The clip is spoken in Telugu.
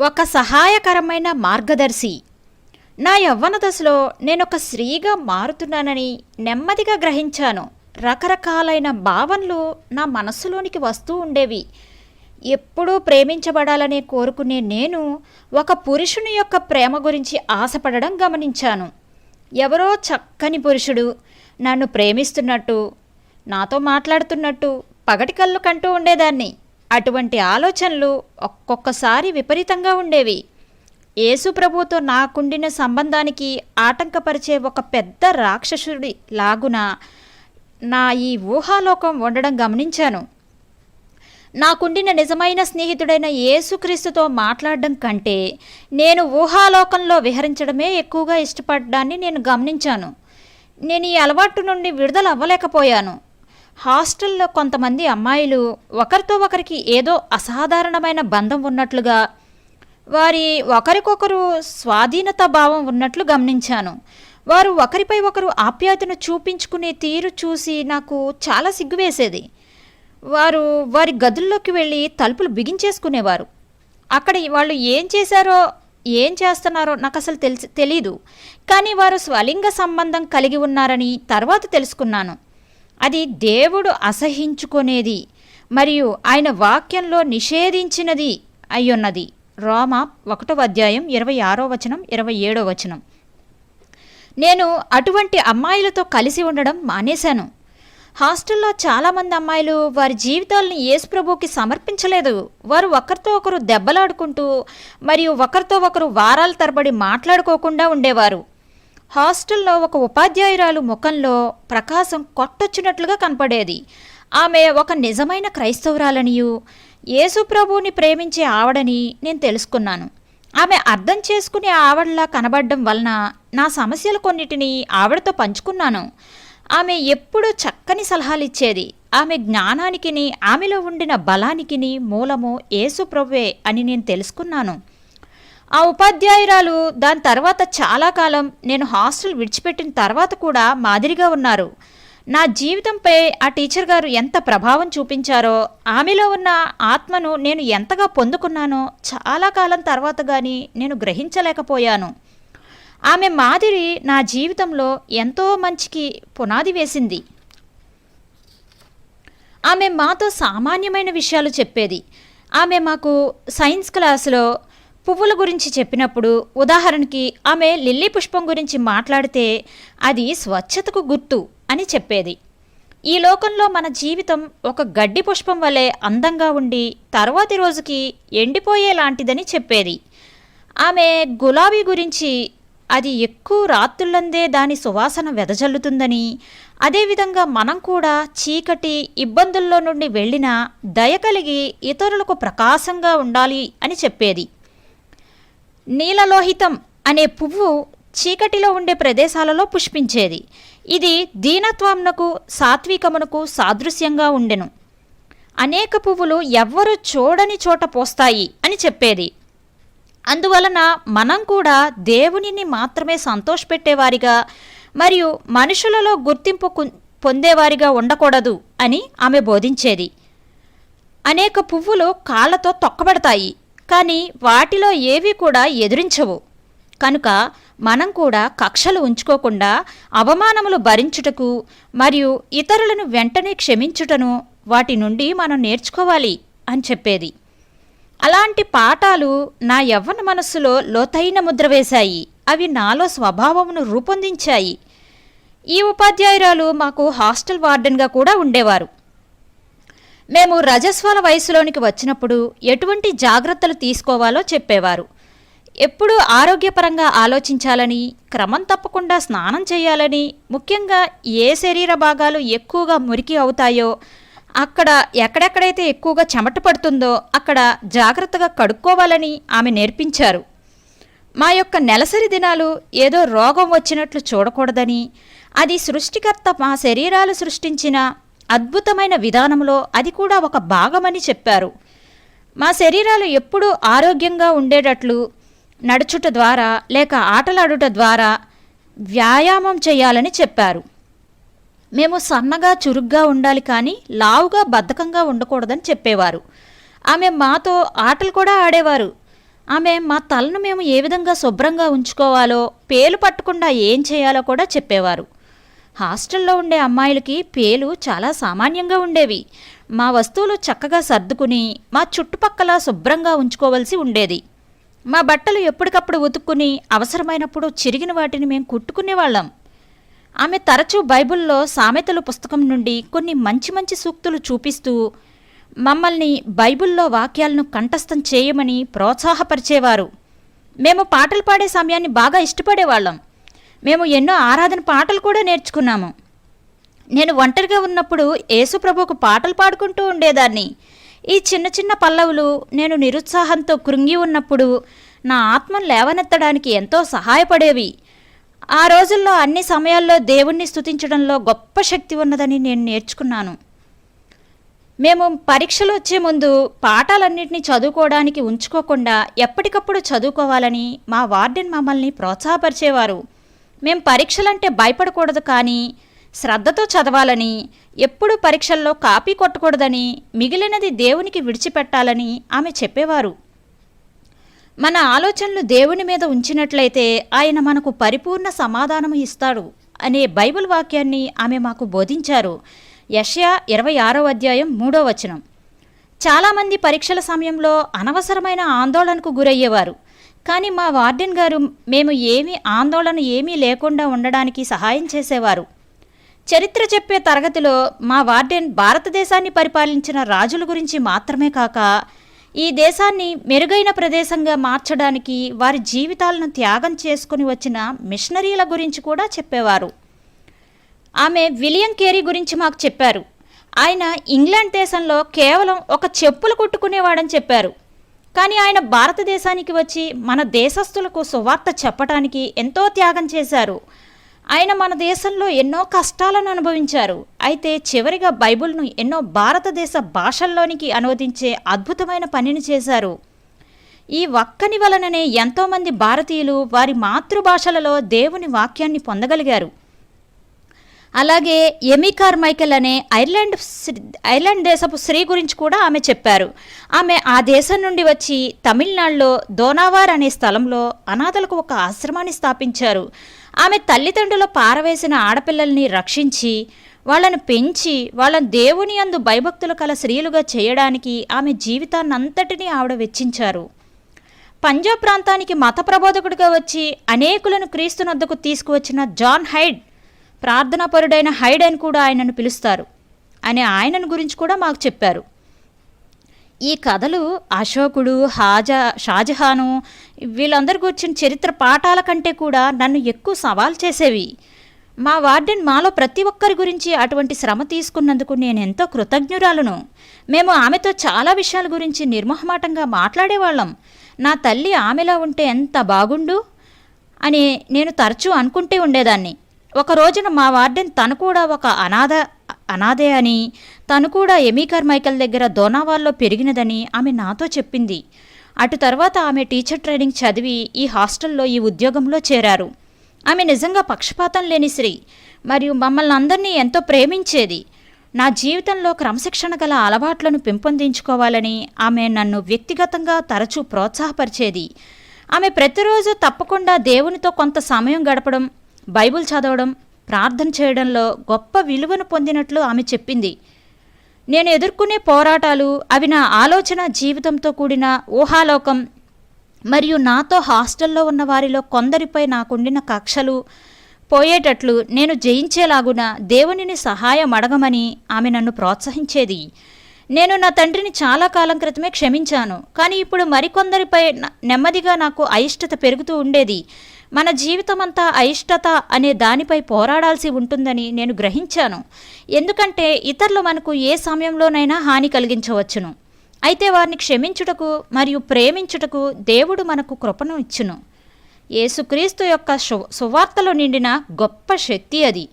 ఒక సహాయకరమైన మార్గదర్శి. నా యవ్వన దశలో నేనొక స్త్రీగా మారుతున్నానని నెమ్మదిగా గ్రహించాను. రకరకాలైన భావనలు నా మనస్సులోనికి వస్తూ ఉండేవి. ఎప్పుడూ ప్రేమించబడాలని కోరుకునే నేను ఒక పురుషుని యొక్క ప్రేమ గురించి ఆశపడడం గమనించాను. ఎవరో చక్కని పురుషుడు నన్ను ప్రేమిస్తున్నట్టు నాతో మాట్లాడుతున్నట్టు పగటి కళ్ళు కంటూ ఉండేదాన్ని. అటువంటి ఆలోచనలు ఒక్కొక్కసారి విపరీతంగా ఉండేవి. యేసుప్రభుతో నాకుండిన సంబంధానికి ఆటంకపరిచే ఒక పెద్ద రాక్షసుడి లాగున నా ఈ ఊహాలోకం ఉండడం గమనించాను. నాకుండిన నిజమైన స్నేహితుడైన యేసుక్రీస్తుతో మాట్లాడడం కంటే నేను ఊహాలోకంలో విహరించడమే ఎక్కువగా ఇష్టపడ్డాన్ని నేను గమనించాను. నేను ఈ అలవాటు నుండి విడుదల అవ్వలేకపోయాను హాస్టల్లో కొంతమంది అమ్మాయిలు ఒకరితో ఒకరికి ఏదో అసాధారణమైన బంధం ఉన్నట్లుగా వారి ఒకరికొకరు స్వాధీనత భావం ఉన్నట్లు గమనించాను. వారు ఒకరిపై ఒకరు ఆప్యాయతను చూపించుకునే తీరు చూసి నాకు చాలా సిగ్గువేసేది. వారు వారి గదుల్లోకి వెళ్ళి తలుపులు బిగించేసుకునేవారు. అక్కడ వాళ్ళు ఏం చేశారో ఏం చేస్తున్నారో నాకు అసలు తెలిసి తెలీదు. కానీ వారు స్వలింగ సంబంధం కలిగి ఉన్నారని తర్వాత తెలుసుకున్నాను. అది దేవుడు అసహించుకునేది మరియు ఆయన వాక్యంలో నిషేధించినది అయ్యున్నది. రోమ ఒకటో అధ్యాయం ఇరవై ఆరో వచనం ఇరవై ఏడో వచనం. నేను అటువంటి అమ్మాయిలతో కలిసి ఉండడం మానేశాను. హాస్టల్లో చాలామంది అమ్మాయిలు వారి జీవితాలను యేసుప్రభుకి సమర్పించలేదు. వారు ఒకరితో ఒకరు దెబ్బలాడుకుంటూ మరియు ఒకరితో ఒకరు వారాల తరబడి మాట్లాడుకోకుండా ఉండేవారు. హాస్టల్లో ఒక ఉపాధ్యాయురాలు ముఖంలో ప్రకాశం కొట్టొచ్చినట్లుగా కనపడేది. ఆమె ఒక నిజమైన క్రైస్తవురాలనియు యేసుప్రభువుని ప్రేమించే ఆవడని నేను తెలుసుకున్నాను. ఆమె అర్థం చేసుకునే ఆవిడలా కనబడడం వలన నా సమస్యలు కొన్నిటిని ఆవిడతో పంచుకున్నాను. ఆమె ఎప్పుడూ చక్కని సలహాలు ఇచ్చేది ఆమె జ్ఞానానికిని ఆమెలో ఉండిన బలానికిని మూలము యేసుప్రభువే అని నేను తెలుసుకున్నాను. ఆ ఉపాధ్యాయురాలు దాని తర్వాత చాలా కాలం నేను హాస్టల్ విడిచిపెట్టిన తర్వాత కూడా మాదిరిగా ఉన్నారు. నా జీవితంపై ఆ టీచర్ గారు ఎంత ప్రభావం చూపించారో ఆమెలో ఉన్న ఆత్మను నేను ఎంతగా పొందుకున్నానో చాలా కాలం తర్వాత కానీ నేను గ్రహించలేకపోయాను. ఆమె మాదిరి నా జీవితంలో ఎంతో మంచికి పునాది వేసింది. ఆమె మాతో సామాన్యమైన విషయాలు చెప్పేది. ఆమె మాకు సైన్స్ క్లాసులో పువ్వుల గురించి చెప్పినప్పుడు ఉదాహరణకి ఆమె లిల్లీ పుష్పం గురించి మాట్లాడితే అది స్వచ్ఛతకు గుర్తు అని చెప్పేది. ఈ లోకంలో మన జీవితం ఒక గడ్డి పుష్పం వలె అందంగా ఉండి తర్వాతి రోజుకి ఎండిపోయేలాంటిదని చెప్పేది. ఆమె గులాబీ గురించి అది ఎక్కువ రాత్రులందే దాని సువాసన వెదజల్లుతుందని అదేవిధంగా మనం కూడా చీకటి ఇబ్బందుల్లో నుండి వెళ్ళినా దయ కలిగి ఇతరులకు ప్రకాశంగా ఉండాలి అని చెప్పేది. నీలలోహితం అనే పువ్వు చీకటిలో ఉండే ప్రదేశాలలో పుష్పించేది. ఇది దీనత్వమునకు సాత్వికమునకు సాదృశ్యంగా ఉండెను. అనేక పువ్వులు ఎవ్వరు చూడని చోట పోస్తాయి అని చెప్పేది. అందువలన మనం కూడా దేవునిని మాత్రమే సంతోషపెట్టేవారిగా మరియు మనుషులలో గుర్తింపు పొందేవారిగా ఉండకూడదు అని ఆమె బోధించేది. అనేక పువ్వులు కాళ్ళతో తొక్కబడతాయి. కానీ వాటిలో ఏవి కూడా ఎదురించవు. కనుక మనం కూడా కక్షలు ఉంచుకోకుండా అవమానములు భరించుటకు మరియు ఇతరులను వెంటనే క్షమించుటను వాటి నుండి మనం నేర్చుకోవాలి అని చెప్పేది. అలాంటి పాఠాలు నా యవ్వన మనస్సులో లోతైన ముద్ర వేశాయి. అవి నాలో స్వభావమును రూపొందించాయి. ఈ ఉపాధ్యాయురాలు మాకు హాస్టల్ వార్డెన్గా కూడా ఉండేవారు. మేము రజస్వాల వయసులోనికి వచ్చినప్పుడు ఎటువంటి జాగ్రత్తలు తీసుకోవాలో చెప్పేవారు. ఎప్పుడూ ఆరోగ్యపరంగా ఆలోచించాలని క్రమం తప్పకుండా స్నానం చేయాలని ముఖ్యంగా ఏ శరీర భాగాలు ఎక్కువగా మురికి అవుతాయో అక్కడ ఎక్కడెక్కడైతే ఎక్కువగా చెమట పడుతుందో అక్కడ జాగ్రత్తగా కడుక్కోవాలని ఆమె నేర్పించారు. మా యొక్క నెలసరి దినాలు ఏదో రోగం వచ్చినట్లు చూడకూడదని అది సృష్టికర్త మా శరీరాలు సృష్టించిన అద్భుతమైన విధానంలో అది కూడా ఒక భాగమని చెప్పారు. మా శరీరాలు ఎప్పుడూ ఆరోగ్యంగా ఉండేటట్లు నడుచుట ద్వారా లేక ఆటలాడుట ద్వారా వ్యాయామం చేయాలని చెప్పారు. మేము సన్నగా చురుగ్గా ఉండాలి కానీ లావుగా బద్ధకంగా ఉండకూడదని చెప్పేవారు. ఆమె మాతో ఆటలు కూడా ఆడేవారు. ఆమె మా తలను మేము ఏ విధంగా శుభ్రంగా ఉంచుకోవాలో పేలు పట్టకుండా ఏం చేయాలో కూడా చెప్పేవారు. హాస్టల్లో ఉండే అమ్మాయిలకి పేలు చాలా సామాన్యంగా ఉండేవి. మా వస్తువులు చక్కగా సర్దుకుని మా చుట్టుపక్కల శుభ్రంగా ఉంచుకోవలసి ఉండేది. మా బట్టలు ఎప్పటికప్పుడు ఉతుక్కుని అవసరమైనప్పుడు చిరిగిన వాటిని మేము కుట్టుకునేవాళ్ళం. ఆమె తరచూ బైబిల్లో సామెతలు పుస్తకం నుండి కొన్ని మంచి మంచి సూక్తులు చూపిస్తూ మమ్మల్ని బైబిల్లో వాక్యాలను కంఠస్థం చేయమని ప్రోత్సాహపరిచేవారు. మేము పాటలు పాడే సమయాన్ని బాగా ఇష్టపడేవాళ్ళం. మేము ఎన్నో ఆరాధన పాటలు కూడా నేర్చుకున్నాము. నేను ఒంటరిగా ఉన్నప్పుడు యేసుప్రభుకు పాటలు పాడుకుంటూ ఉండేదాన్ని. ఈ చిన్న చిన్న పల్లవులు నేను నిరుత్సాహంతో కృంగి ఉన్నప్పుడు నా ఆత్మను లేవనెత్తడానికి ఎంతో సహాయపడేవి. ఆ రోజుల్లో అన్ని సమయాల్లో దేవుణ్ణి స్థుతించడంలో గొప్ప శక్తి ఉన్నదని నేను నేర్చుకున్నాను. మేము పరీక్షలు వచ్చే ముందు పాఠాలన్నింటినీ చదువుకోవడానికి ఉంచుకోకుండా ఎప్పటికప్పుడు చదువుకోవాలని మా వార్డెన్ మమ్మల్ని ప్రోత్సాహపరిచేవారు. మేం పరీక్షలంటే భయపడకూడదు కానీ శ్రద్ధతో చదవాలని ఎప్పుడూ పరీక్షల్లో కాపీ కొట్టకూడదని మిగిలినది దేవునికి విడిచిపెట్టాలని ఆమె చెప్పేవారు. మన ఆలోచనలు దేవుని మీద ఉంచినట్లయితే ఆయన మనకు పరిపూర్ణ సమాధానం ఇస్తాడు అనే బైబిల్ వాక్యాన్ని ఆమె మాకు బోధించారు. యష్యా ఇరవై ఆరో అధ్యాయం మూడో వచనం. చాలామంది పరీక్షల సమయంలో అనవసరమైన ఆందోళనకు గురయ్యేవారు. కానీ మా వార్డెన్ గారు మేము ఏమీ ఆందోళన ఏమీ లేకుండా ఉండడానికి సహాయం చేసేవారు. చరిత్ర చెప్పే తరగతిలో మా వార్డెన్ భారతదేశాన్ని పరిపాలించిన రాజుల గురించి మాత్రమే కాక ఈ దేశాన్ని మెరుగైన ప్రదేశంగా మార్చడానికి వారి జీవితాలను త్యాగం చేసుకుని వచ్చిన మిషనరీల గురించి కూడా చెప్పేవారు. ఆమె విలియం కేరీ గురించి మాకు చెప్పారు. ఆయన ఇంగ్లాండ్ దేశంలో కేవలం ఒక చెప్పులు కుట్టుకునేవాడని చెప్పారు. కానీ ఆయన భారతదేశానికి వచ్చి మన దేశస్థులకు సువార్త చెప్పటానికి ఎంతో త్యాగం చేశారు. ఆయన మన దేశంలో ఎన్నో కష్టాలను అనుభవించారు. అయితే చివరిగా బైబిల్ను ఎన్నో భారతదేశ భాషల్లోనికి అనువదించే అద్భుతమైన పనిని చేశారు. ఈ ఒక్కని వలననే ఎంతోమంది భారతీయులు వారి మాతృభాషలలో దేవుని వాక్యాన్ని పొందగలిగారు. అలాగే ఎమీ కార్మైకెల్ అనే ఐర్లాండ్ ఐర్లాండ్ దేశపు స్త్రీ గురించి కూడా ఆమె చెప్పారు. ఆమె ఆ దేశం నుండి వచ్చి తమిళనాడులో దోనావార్ అనే స్థలంలో అనాథలకు ఒక ఆశ్రమాన్ని స్థాపించారు. ఆమె తల్లిదండ్రుల పారవేసిన ఆడపిల్లల్ని రక్షించి వాళ్ళను పెంచి వాళ్ళని దేవుని అందు భయభక్తులు కల స్త్రీలుగా చేయడానికి ఆమె జీవితాన్నంతటినీ ఆవిడ వెచ్చించారు. పంజాబ్ ప్రాంతానికి మత ప్రబోధకుడిగా వచ్చి అనేకులను క్రీస్తునద్దకు తీసుకువచ్చిన జాన్ హైడ్ ప్రార్థనాపరుడైన హైడెన్ కూడా ఆయనను పిలుస్తారు అనే ఆయనను గురించి కూడా మాకు చెప్పారు. ఈ కథలు అశోకుడు హాజా షాజహాను వీళ్ళందరి గురించిన చరిత్ర పాఠాల కంటే కూడా నన్ను ఎక్కువ సవాల్ చేసేవి. మా వార్డెన్ మాలో ప్రతి ఒక్కరి గురించి అటువంటి శ్రమ తీసుకున్నందుకు నేను ఎంతో కృతజ్ఞురాలను. మేము ఆమెతో చాలా విషయాల గురించి నిర్మోహమాటంగా మాట్లాడేవాళ్ళం. నా తల్లి ఆమెలా ఉంటే ఎంత బాగుండు? అని నేను తరచూ అనుకుంటూ ఉండేదాన్ని. ఒక రోజున మా వార్డెన్ తను కూడా ఒక అనాథ అనాథే అని తను కూడా ఎమీకర్ మైకల్ దగ్గర దోనావాల్లో పెరిగినదని ఆమె నాతో చెప్పింది. అటు తర్వాత ఆమె టీచర్ ట్రైనింగ్ చదివి ఈ హాస్టల్లో ఈ ఉద్యోగంలో చేరారు. ఆమె నిజంగా పక్షపాతం లేని స్త్రీ మరియు మమ్మల్ని అందరినీ ఎంతో ప్రేమించేది. నా జీవితంలో క్రమశిక్షణ గల అలవాట్లను పెంపొందించుకోవాలని ఆమె నన్ను వ్యక్తిగతంగా తరచూ ప్రోత్సాహపరిచేది. ఆమె ప్రతిరోజు తప్పకుండా దేవునితో కొంత సమయం గడపడం బైబిల్ చదవడం ప్రార్థన చేయడంలో గొప్ప విలువను పొందినట్లు ఆమె చెప్పింది. నేను ఎదుర్కొనే పోరాటాలు అవి నా ఆలోచన జీవితంతో కూడిన ఊహాలోకం మరియు నాతో హాస్టల్లో ఉన్న వారిలో కొందరిపై నాకుండిన కక్షలు పోయేటట్లు నేను జయించేలాగున దేవునిని సహాయం అడగమని ఆమె నన్ను ప్రోత్సహించేది. నేను నా తండ్రిని చాలా కాలం క్రితమే క్షమించాను కానీ ఇప్పుడు మరికొందరిపై నెమ్మదిగా నాకు అయిష్టత పెరుగుతూ ఉండేది. మన జీవితమంతా అయిష్టత అనే దానిపై పోరాడాల్సి ఉంటుందని నేను గ్రహించాను. ఎందుకంటే ఇతరులు మనకు ఏ సమయంలోనైనా హాని కలిగించవచ్చును. అయితే వారిని క్షమించుటకు మరియు ప్రేమించుటకు దేవుడు మనకు కృపను ఇచ్చును. యేసుక్రీస్తు యొక్క సు సువార్తలో నిండిన గొప్ప శక్తి అది.